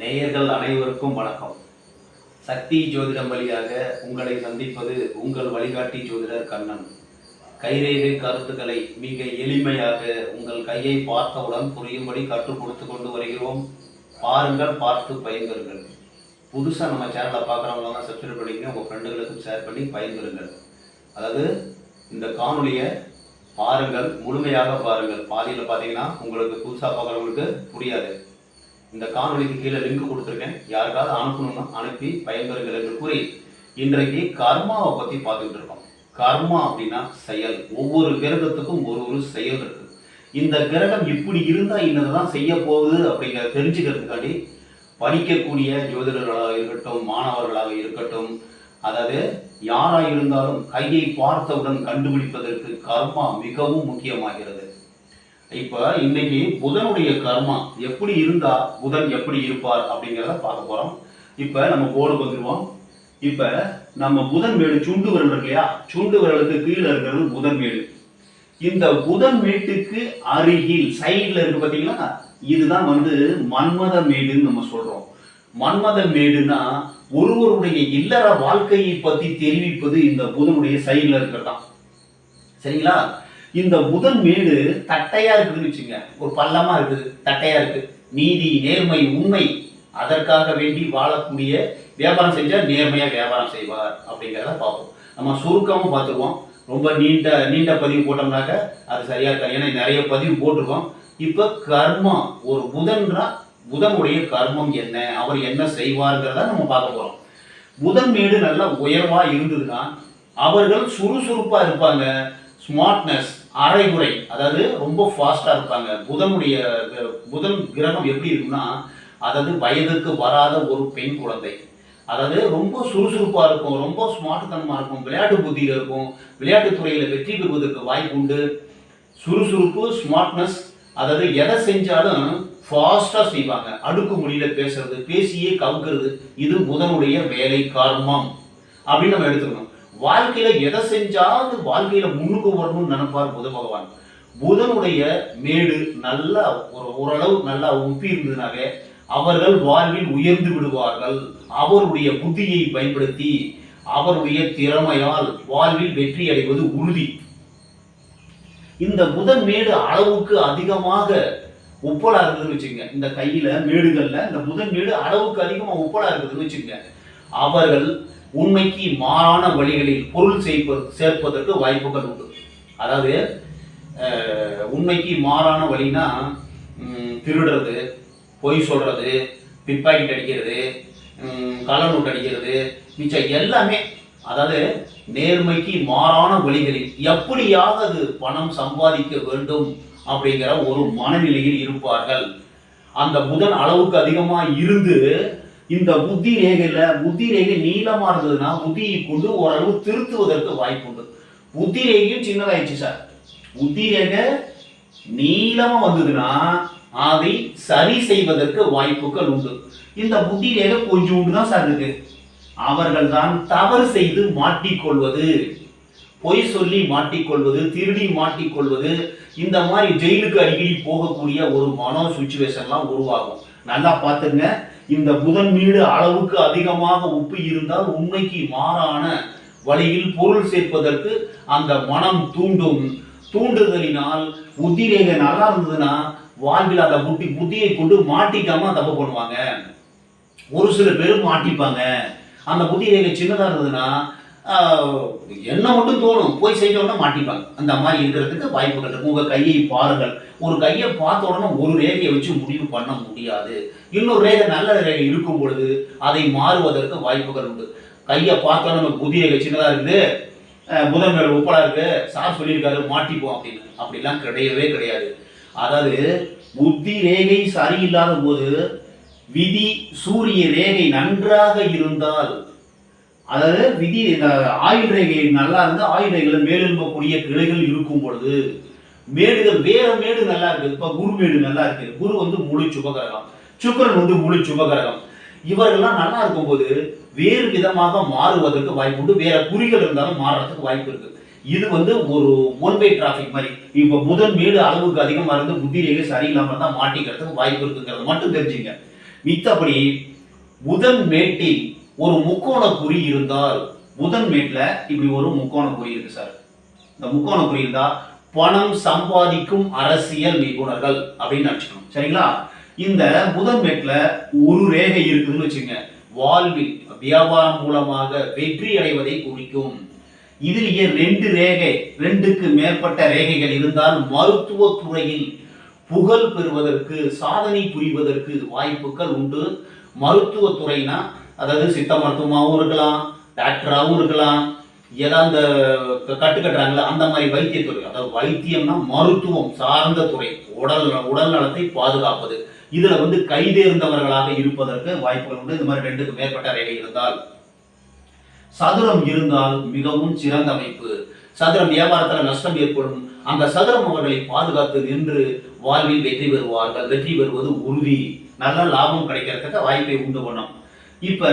நேயர்கள் அனைவருக்கும் வணக்கம். சக்தி ஜோதிடம் வழியாக உங்களை சந்திப்பது உங்கள் வழிகாட்டி ஜோதிடர் கண்ணன். கைரேகை கருத்துக்களை மிக எளிமையாக உங்கள் கையை பார்த்தவுடன் புரியும்படி கற்றுக் கொடுத்து கொண்டு வருகிறோம். பாருங்கள் பார்த்து பயன்பெறுங்கள். புதுசாக நம்ம சேனலை பார்க்குறவங்களாம் சப்ஸ்கிரைப் பண்ணிங்க உங்கள் ஃப்ரெண்டுகளுக்கும் ஷேர் பண்ணி பயன்பெறுங்கள். அதாவது இந்த காணொலியை பாருங்கள் முழுமையாக பாருங்கள். பாதியில் பார்த்தீங்கன்னா உங்களுக்கு புதுசாக பார்க்குறவங்களுக்கு புரியாது. இந்த காணொளிக்கு கீழே லிங்க் கொடுத்துருக்கேன். யாருக்காவது அனுப்பணும்னா அனுப்பி பயன்பெறுங்கள் என்று கூறி இன்றைக்கு கர்மாவை பற்றி பார்த்துக்கிட்டு இருக்கோம். கர்மா அப்படின்னா செயல். ஒவ்வொரு கிரகத்துக்கும் ஒரு ஒரு செயல் இருக்கு. இந்த கிரகம் இப்படி இருந்தால் இன்னதான் செய்ய போகுது அப்படிங்கிறத தெரிஞ்சுக்கிறதுக்காண்டி படிக்கக்கூடிய ஜோதிடர்களாக இருக்கட்டும் மாணவர்களாக இருக்கட்டும் அதாவது யாராக இருந்தாலும் கையை பார்த்தவுடன் கண்டுபிடிப்பதற்கு கர்மா மிகவும் முக்கியமாகிறது. இப்போ இன்னைக்கு புதனுடைய கர்மா எப்படி இருந்தா புதன் எப்படி இருப்பார் அப்படிங்கிறத பார்க்க போறோம். இப்போ நம்ம போர்டுக்கு வந்துருவோம். இப்போ நம்ம புதன் மேடு சுண்டு விரல் இருக்கு இல்லையா? சுண்டு விரலுக்கு கீழே இருக்கிறது புதன் மேடு. இந்த புதன் மேட்டுக்கு அருகில் சைடில் இருக்கு பார்த்தீங்களா இதுதான் வந்து மன்மத மேடுன்னு நம்ம சொல்றோம். மன்மத மேடுனா ஒருவருடைய இல்லற வாழ்க்கையை பத்தி தெரிவிப்பது இந்த புதனுடைய சைடில் இருக்கிறதான் சரிங்களா? இந்த புதன் மேடு தட்டையா இருக்குதுன்னு வச்சுங்க. ஒரு பள்ளமா இருக்குது தட்டையா இருக்கு. நீதி நேர்மை உண்மை. அதற்காக வேண்டி வாழக்கூடிய வியாபாரம் செஞ்சால் நேர்மையாக வியாபாரம் செய்வார் அப்படிங்கிறத பார்ப்போம். நம்ம சுருக்கமா பார்த்துருவோம். ரொம்ப நீண்ட நீண்ட பதிவு போட்டோம்னாக்க அது சரியாக இருக்காது. ஏன்னா நிறைய பதிவு போட்டிருக்கோம். இப்போ கர்மம் ஒரு புதன்றா புதனுடைய கர்மம் என்ன அவர் என்ன செய்வார்ங்கிறத நம்ம பார்க்க போகிறோம் புதன் மேடு நல்லா உயர்வாக இருந்ததுன்னா அவர்கள் சுறுசுறுப்பாக இருப்பாங்க. ஸ்மார்ட்னஸ் அரைகுறை அதாவது ரொம்ப ஃபாஸ்ட்டாக இருப்பாங்க. புதனுடைய புதன் கிரகம் எப்படி இருக்குன்னா அதாவது வயதுக்கு வராத ஒரு பெண் குழந்தை. அதாவது ரொம்ப சுறுசுறுப்பாக இருக்கும் ரொம்ப ஸ்மார்ட்தனமாக இருக்கும் விளையாட்டு புத்தியில் இருக்கும் விளையாட்டு துறையில் வெற்றி பெறுவதற்கு வாய்ப்பு உண்டு. சுறுசுறுப்பு ஸ்மார்ட்னஸ் அதாவது எதை செஞ்சாலும் ஃபாஸ்ட்டாக செய்வாங்க. அடுக்கு மொழியில் பேசுறது பேசியே கவுக்கிறது இது புதனுடைய வேலை கார்மம் அப்படின்னு நம்ம எடுத்துக்கணும். வாழ்க்கையில எதை செஞ்சாவது வாழ்க்கையில முன்னுக்கு வரணும்னு நினைப்பார் புத பகவான். புதனுடைய மேடு நல்லா ஒரு ஓரளவு நல்லா உப்பி இருந்ததுனாவே அவர்கள் வாழ்வில் உயர்ந்து விடுவார்கள். அவருடைய புத்தியை பயன்படுத்தி அவருடைய திறமையால் வாழ்வில் வெற்றி அடைவது உறுதி. இந்த புதன் மேடு அளவுக்கு அதிகமாக உப்பலா இருக்குதுன்னு வச்சுங்க இந்த கையில மேடுகள்ல இந்த புதன் மேடு அளவுக்கு அதிகமா உப்பலா இருக்குதுன்னு வச்சுங்க அவர்கள் உண்மைக்கு மாறான வழிகளில் பொருள் சேர்ப்பது சேர்ப்பதற்கு வாய்ப்புகள் உண்டு. அதாவது உண்மைக்கு மாறான வழினா திருடுறது பொய் சொல்கிறது பிட்பாக்கெட் அடிக்கிறது கள்ள நோட்டு அடிக்கிறது மிச்சம் எல்லாமே அதாவது நேர்மைக்கு மாறான வழிகளில் எப்படியாவது பணம் சம்பாதிக்க வேண்டும் அப்படிங்கிற ஒரு மனநிலையில் இருப்பார்கள். அந்த புதன் அளவுக்கு அதிகமாக இருந்து இந்த புத்தி ரேகையில புத்தி ரேகை நீளமா இருந்ததுன்னா புத்தியை கொண்டு ஓரளவு திருத்துவதற்கு வாய்ப்பு உண்டு புத்தி ரேகையும் சின்னதாயிடுச்சு சார். புத்தி ரேகை நீளமா வந்ததுன்னா அதை சரி செய்வதற்கு வாய்ப்புகள் உண்டு. இந்த புத்தி ரேகை கொஞ்சோண்டு தான் சார் இருக்கு. அவர்கள் தான் தவறு செய்து மாட்டிக்கொள்வது. பொய் சொல்லி மாட்டிக்கொள்வது திருடி மாட்டிக்கொள்வது இந்த மாதிரி ஜெயிலுக்கு அடிக்கடி போகக்கூடிய ஒரு மனோ சுச்சுவேஷன்லாம் உருவாகும். நல்லா பார்த்துங்க. இந்த புதன் மீது அளவுக்கு அதிகமாக உப்பு இருந்தால் உண்மைக்கு மாறான வழியில் பொருள் சேர்ப்பதற்கு அந்த மனம் தூண்டும். தூண்டுதலினால் புத்தி நல்லா இருந்ததுன்னா வாழ்வில் அந்த புத்தி புத்தியை கொண்டு மாட்டிக்காம தப்பு பண்ணுவாங்க. ஒரு சில பேர் மாட்டிப்பாங்க. அந்த புத்தி ரேகை சின்னதாக இருந்ததுன்னா என்ன மட்டும் தோணும். போய் செய்யணும்னா மாட்டிப்பாங்க. அந்த மாதிரி இருக்கிறதுக்கு வாய்ப்புகள் இருக்கு. உங்கள் கையை பாருங்கள். ஒரு கையை பார்த்த உடனே ஒரு ரேகையை வச்சு முடிவு பண்ண முடியாது. இன்னொரு ரேகை நல்ல ரேகை இருக்கும் பொழுது அதை மாறுவதற்கு வாய்ப்புகள் உண்டு. கையை பார்த்தோன்னா நம்ம புதிய சின்னதாக இருக்குது. புதன் மேல உப்பலா இருக்கு. சார் சொல்லியிருக்காரு மாட்டிப்போம் அப்படின்னு. அப்படிலாம் கிடையவே கிடையாது. அதாவது புத்தி ரேகை சரியில்லாத போது விதி சூரிய ரேகை நன்றாக இருந்தால் அதாவது விதி இந்த ஆயுள் ரேகை நல்லா இருந்து ஆயுள் ரேகையில் மேலெழும்பக்கூடிய கிளைகள் இருக்கும் பொழுது மேடுகள் வேற மேடு நல்லா இருக்குது. இப்போ குரு மேடு நல்லா இருக்குது குரு வந்து முழு சுபகரகம். சுக்கரன் வந்து முழு சுபகரகம். இவர்கள்லாம் நல்லா இருக்கும்போது வேறு விதமாக மாறுவதற்கு வாய்ப்பு உண்டு. வேற குறிகள் இருந்தாலும் மாறுறதுக்கு வாய்ப்பு இருக்கு. இது வந்து ஒரு ஒன் வே டிராஃபிக் மாதிரி. இப்போ புதன் மேடு அளவுக்கு அதிகமாக இருந்து புத்தி ரேகை சரியில்லாமல் தான் மாட்டிக்கிறதுக்கு வாய்ப்பு இருக்குங்கிறது மட்டும் தெரிஞ்சுங்க. மித்தபடி புதன் மேட்டி ஒரு முக்கோண குறி இருந்தால் புதன் மேட்ல இப்படி ஒரு முக்கோண குறி இருக்கு சார். இந்த முக்கோண குறி இருந்தா பணம் சம்பாதிக்கும் அரசியல் நிபுணர்கள் அப்படின்னு நினச்சிக்கணும். சரிங்களா? இந்த புதன் மேட்ல ஒரு ரேகை இருக்குதுன்னு வச்சுங்க வாழ்வில் வியாபாரம் மூலமாக வெற்றி அடைவதை குறிக்கும். இதிலேயே ரெண்டு ரேகை ரெண்டுக்கு மேற்பட்ட ரேகைகள் இருந்தால் மருத்துவ துறையில் புகழ் பெறுவதற்கு சாதனை புரிவதற்கு வாய்ப்புகள் உண்டு. மருத்துவ துறைனா அதாவது சித்த மருத்துவமாகவும் இருக்கலாம் டாக்டராகவும் இருக்கலாம். ஏதாவது அந்த கட்டு அந்த மாதிரி வைத்தியத்துறை. அதாவது வைத்தியம்னா மருத்துவம் சார்ந்த துறை. உடல் உடல் நலத்தை பாதுகாப்பது. இதில் வந்து கைதேர்ந்தவர்களாக இருப்பதற்கு வாய்ப்புகள் உண்டு. இந்த மாதிரி ரெண்டுக்கு மேற்பட்ட ரேகை இருந்தால். சதுரம் இருந்தால் மிகவும் சிறந்த அமைப்பு. சதுரம் வியாபாரத்தில் நஷ்டம் ஏற்படும். அந்த சதுரம் அவர்களை பாதுகாத்து நின்று வாழ்வில் வெற்றி பெறுவார்கள். வெற்றி பெறுவது உறுதி. நல்ல லாபம் கிடைக்கிறதுக்கு வாய்ப்பை உண்டு பண்ணும் இப்ப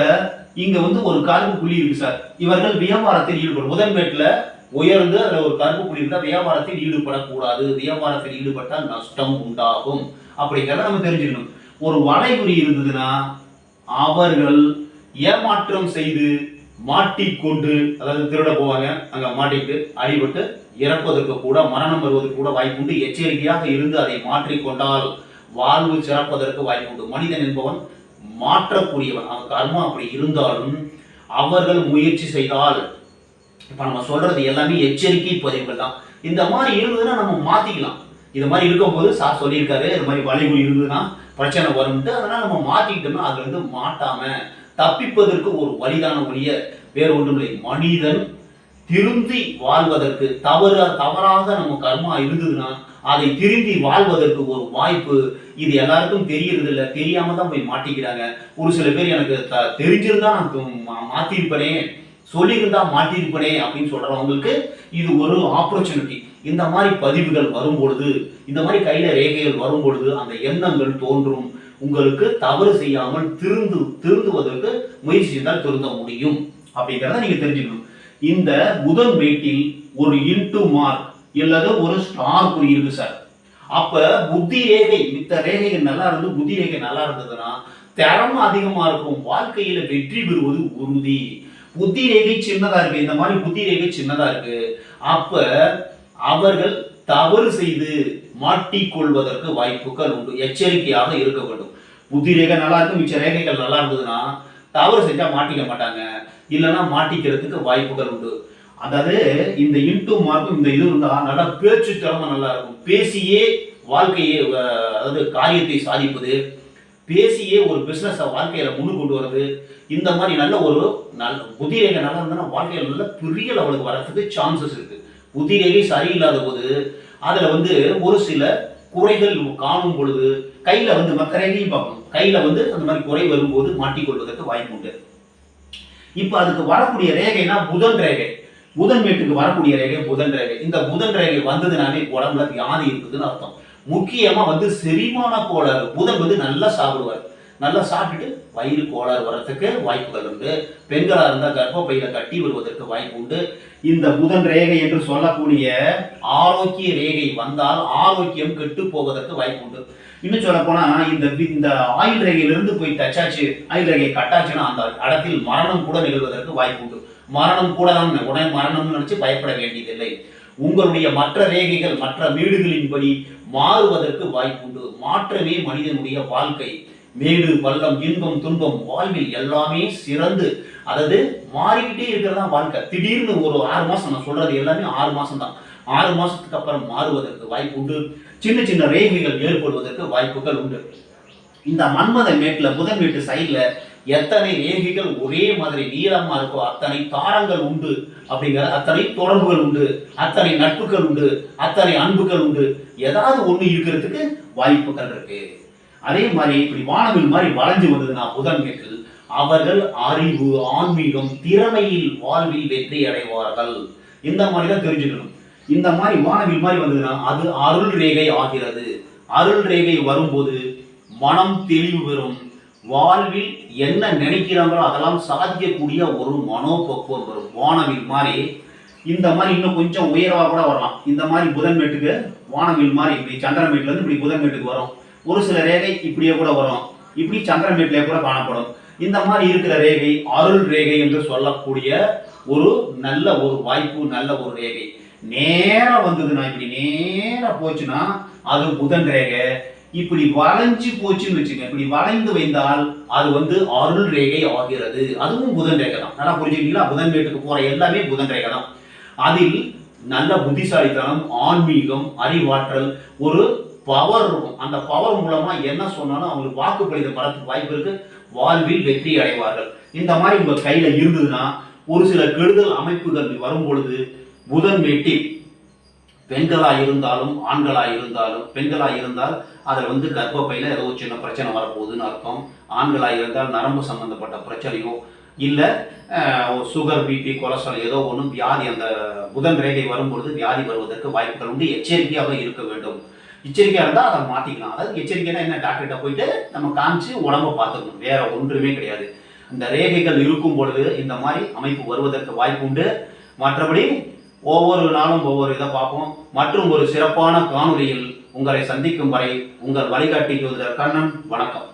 இங்க வந்து ஒரு கருப்பு புள்ளி இருக்கு சார் இவர்கள் வியாபாரத்தில் ஈடுபடும். முதன்பேட்டில் உயர்ந்து அதுல ஒரு கருப்பு புள்ளி இருந்தால் வியாபாரத்தில் ஈடுபடக்கூடாது. வியாபாரத்தில் ஈடுபட்டால் நஷ்டம் உண்டாகும். அப்படிங்கிறத நம்ம தெரிஞ்சுக்கணும். ஒரு வளைகுறி இருந்ததுன்னா அவர்கள் ஏமாற்றம் செய்து மாட்டிக்கொண்டு அதாவது திருட போவாங்க. அங்க மாட்டிட்டு அடிபட்டு இறப்பதற்கு கூட மரணம் வருவதற்கு கூட வாய்ப்புண்டு எச்சரிக்கையாக இருந்து அதை மாற்றிக்கொண்டால் வாழ்வு சிறப்பதற்கு வாய்ப்புண்டு மனிதன் என்பவன் மாற்றக்கூடியவன் அவன் கர்மம் அப்படி இருந்தாலும் அவர்கள் முயற்சி செய்தால் இப்போ நம்ம சொல்றது எல்லாமே எச்சரிக்கை பதிவுகள் தான். இந்த மாதிரி இருந்ததுன்னா நம்ம மாற்றிக்கலாம் இது மாதிரி இருக்கும்போது சார் சொல்லியிருக்காரு இது மாதிரி வளைவு இருந்ததுன்னா பிரச்சனை வரும்ட்டு அதனால் நம்ம மாற்றிக்கிட்டோம்னா அதுலேருந்து மாட்டாமல் மாட்டாம தப்பிப்பதற்கு ஒரு வழிதான ஒழிய வேறு ஒன்றுமில்லை. மனிதன் திருந்தி வாழ்வதற்கு தவறு தவறாக நம்ம கர்மா இருந்ததுன்னா அதை திருந்தி வாழ்வதற்கு ஒரு வாய்ப்பு இது எல்லாருக்கும் தெரியறது இல்லை தெரியாம தான் போய் மாட்டிக்கிறாங்க. ஒரு சில பேர் எனக்கு த- தெரிஞ்சிருந்தா நான் து- மாத்திருப்பனே. சொல்லியிருந்தா மாட்டிருப்பனே அப்படின்னு சொல்றவங்களுக்கு இது ஒரு ஆப்பர்ச்சுனிட்டி இந்த மாதிரி பதிவுகள் வரும்பொழுது இந்த மாதிரி கையில ரேகைகள் வரும்பொழுது அந்த எண்ணங்கள் தோன்றும். உங்களுக்கு தவறு செய்யாமல் திருந்து திருந்துவதற்கு முயற்சி செய்தால் திருந்த முடியும். அப்படிங்கிறத நீங்க தெரிஞ்சுக்கணும். இந்த புதன் வீட்டில் ஒரு இன்டு மார்க் இல்லது ஒரு ஸ்டார் குறி இருக்கு சார். அப்ப புத்தி ரேகை மித்த ரேகைகள் நல்லா இருந்து புத்தி ரேகை நல்லா இருந்ததுன்னா திறமை அதிகமா இருக்கும். வாழ்க்கையில வெற்றி பெறுவது உறுதி. புத்தி ரேகை சின்னதா இருக்கு. இந்த மாதிரி புத்தி ரேகை சின்னதா இருக்கு. அப்ப அவர்கள் தவறு செய்து மாட்டிக்கொள்வதற்கு வாய்ப்புகள் உண்டு. எச்சரிக்கையாக இருக்க வேண்டும். புத்தி ரேகை நல்லா இருக்கும் மிச்ச ரேகைகள் நல்லா இருந்ததுன்னா தவறு செஞ்சா மாட்டிக்க மாட்டாங்க. இல்லைன்னா மாட்டிக்கிறதுக்கு வாய்ப்புகள் உண்டு. அதாவது இந்த இன்டூ மார்க்கும் இந்த இது இருந்தால் நல்லா பேச்சு திறமை நல்லா இருக்கும். பேசியே வாழ்க்கையை அதாவது காரியத்தை சாதிப்பது பேசியே ஒரு பிஸ்னஸை வாழ்க்கையில முன்னு கொண்டு வர்றது இந்த மாதிரி நல்ல ஒரு நல்ல புதிரேகை நல்லா இருந்ததுன்னா வாழ்க்கையில் நல்ல பெரிய லெவலுக்கு வரதுக்கு சான்சஸ் இருக்கு. புதிரேகை சரியில்லாத போது அதில் வந்து ஒரு சில குறைகள் காணும் பொழுது கையில் வந்து மற்ற ரேகையும் பார்க்கணும். கையில் வந்து அந்த மாதிரி குறை வரும்போது மாட்டிக்கொள்வதற்கு வாய்ப்பு உண்டு. இப்போ அதுக்கு வரக்கூடிய ரேகைனா புதன் ரேகை. புதன் வீட்டுக்கு வரக்கூடிய ரேகை புதன் ரேகை. இந்த புதன் ரேகை வந்ததுனாலே உடம்புல வியாதி இருக்குதுன்னு அர்த்தம். முக்கியமா வந்து செரிமான கோளாறு. புதன் வந்து நல்லா சாப்பிடுவார். நல்லா சாப்பிட்டுட்டு வயிறு கோளாறு வர்றதுக்கு வாய்ப்புகள் உண்டு. பெண்களாக இருந்தால் கர்ப்பப்பையில கட்டி வருவதற்கு வாய்ப்பு உண்டு. இந்த புதன் ரேகை என்று சொல்லக்கூடிய ஆரோக்கிய ரேகை வந்தால் ஆரோக்கியம் கெட்டு போவதற்கு வாய்ப்பு உண்டு. இன்னும் சொல்ல போனா இந்த இந்த ஆயுள் ரேகையிலிருந்து போய் தச்சாச்சு ஆயுள் ரேகை கட்டாச்சுன்னா அந்த இடத்தில் மரணம் கூட நிகழ்வதற்கு வாய்ப்பு உண்டு. மரணம் கூட தான் உடனே மரணம்னு நினச்சி பயப்பட வேண்டியதில்லை. உங்களுடைய மற்ற ரேகைகள் மற்ற வீடுகளின்படி மாறுவதற்கு வாய்ப்பு உண்டு மாற்றமே மனிதனுடைய வாழ்க்கை. மேடு பள்ளம் இன்பம் துன்பம் வாழ்வில் எல்லாமே சிறந்து அதாவது மாறிக்கிட்டே இருக்கிறதா வாழ்க்கை. திடீர்னு ஒரு ஆறு மாசம் நான் சொல்றது எல்லாமே ஆறு மாசம் தான் ஆறு மாசத்துக்கு அப்புறம் மாறுவதற்கு வாய்ப்பு உண்டு சின்ன சின்ன ரேகைகள் ஏற்படுவதற்கு வாய்ப்புகள் உண்டு. இந்த மன்மத மேட்டில் புதன் வீட்டு சைடில் எத்தனை ரேகைகள் ஒரே மாதிரி நீளமா இருக்கோ அத்தனை தாரங்கள் உண்டு அப்படிங்கிற அத்தனை தொடர்புகள் உண்டு அத்தனை நட்புகள் உண்டு அத்தனை அன்புகள் உண்டு. ஏதாவது ஒண்ணு இருக்கிறதுக்கு வாய்ப்புகள் இருக்கு. அதே மாதிரி இப்படி வானவில் மாதிரி வளைஞ்சு வந்ததுன்னா புதன் மேட்டில் அவர்கள் அறிவு ஆன்மீகம் திறமையில் வாழ்வில் வெற்றி அடைவார்கள். இந்த மாதிரி தான் தெரிஞ்சுக்கணும். இந்த மாதிரி வானவில் மாதிரி வந்ததுன்னா அது அருள் ரேகை ஆகிறது. அருள் ரேகை வரும்போது மனம் தெளிவு பெறும். வாழ்வில் என்ன நினைக்கிறாங்களோ அதெல்லாம் சாதிக்கக்கூடிய ஒரு மனோபக்குவம் வரும் வானவில் மாதிரி இந்த மாதிரி இன்னும் கொஞ்சம் உயர்வாக கூட வரலாம். இந்த மாதிரி புதன் மேட்டுக்கு வானவில் மாதிரி இப்படி சந்திரன் இப்படி புதன் மேட்டுக்கு வரும். ஒரு சில ரேகை இப்படியே கூட வரும். இப்படி சந்திரமேட்டிலே கூட காணப்படும். இந்த மாதிரி இருக்கிற ரேகை அருள் ரேகை என்று சொல்லக்கூடிய ஒரு நல்ல ஒரு வாய்ப்பு நல்ல ஒரு ரேகை. நேராக வந்ததுன்னா இப்படி நேராக போச்சுன்னா அது புதன் ரேகை. இப்படி வளைஞ்சு போச்சுன்னு வச்சுங்க இப்படி வளைந்து வைந்தால் அது வந்து அருள் ரேகை ஆகிறது. அதுவும் புதன் ரேகை தான். நல்லா புரிஞ்சுக்கிட்டீங்களா? புதன் வீட்டுக்கு போற எல்லாமே புதன் ரேகை தான். அதில் நல்ல புத்திசாலித்தனம் ஆன்மீகம் அறிவாற்றல் ஒரு பவர் இருக்கும். அந்த பவர் மூலமா என்ன சொன்னாலும் அவங்களுக்கு வாக்குப்பளித்த பலத்துக்கு வாய்ப்பு இருக்கு. வாழ்வில் வெற்றி அடைவார்கள். இந்த மாதிரி உங்க கையில இருந்ததுன்னா ஒரு சில கெடுதல் அமைப்புகள் வரும் பொழுது புதன் வேட்டி பெண்களாக இருந்தாலும் ஆண்களாக இருந்தாலும் பெண்களாக இருந்தால் அதில் வந்து கர்ப்பப்பையில் ஏதோ சின்ன பிரச்சனை வரப்போகுதுன்னு அர்த்தம். ஆண்களாக இருந்தால் நரம்பு சம்மந்தப்பட்ட பிரச்சனையோ இல்லை சுகர் பிபி கொலஸ்ட்ரால் ஏதோ ஒன்றும் வியாதி அந்த புதன் ரேகை வரும்பொழுது வியாதி வருவதற்கு வாய்ப்புகள் உண்டு. எச்சரிக்கையாக இருக்க வேண்டும். எச்சரிக்கையாக இருந்தால் அதை மாற்றிக்கலாம் அதாவது எச்சரிக்கைனா என்ன? டாக்டர்கிட்ட போயிட்டு நம்ம காமிச்சு உடம்ப பார்த்துக்கணும். வேற ஒன்றுமே கிடையாது. இந்த ரேகைகள் இருக்கும் பொழுது இந்த மாதிரி அமைப்பு வருவதற்கு வாய்ப்பு உண்டு. மற்றபடி ஒவ்வொரு நாளும் ஒவ்வொரு இதை பார்ப்போம். மற்றும் ஒரு சிறப்பான காணொலியில் உங்களை சந்திக்கும் வரை உங்கள் வழிகாட்டி ஜோதிடர் கண்ணன் வணக்கம்.